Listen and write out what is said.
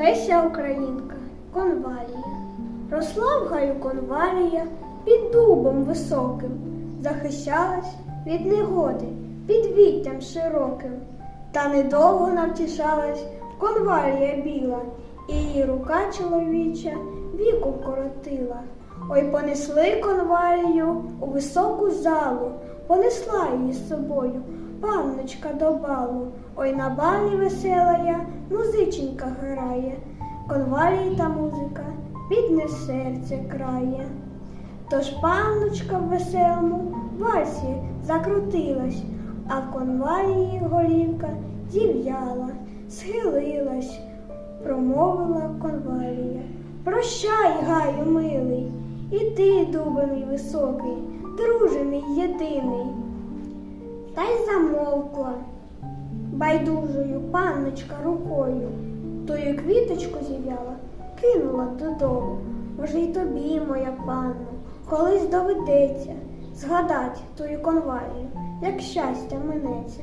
Леся Українка, конвалія. Росла в гаю конвалія під дубом високим, захищалась від негоди під віттям широким. Та недовго навтішалась конвалія біла, і її рука чоловіча віку вкоротила. Ой, понесли конвалію у високу залу, понесла її з собою панночка до балу. Ой, на балі веселая музиченька грає, конвалії та музика бідне серце крає. Тож панночка в веселому вальсі закрутилась, а в конвалії голівка зів'яла, схилилась, промовила конвалія. Прощай, гаю, милий, і ти, дубе мій високий, друже мій єдиний. Та й замовкла байдужою панночка рукою, тою квіточку зів'яла, кинула додому. Може, й тобі, моя панно, колись доведеться згадать тую конвалію, як щастя минеться.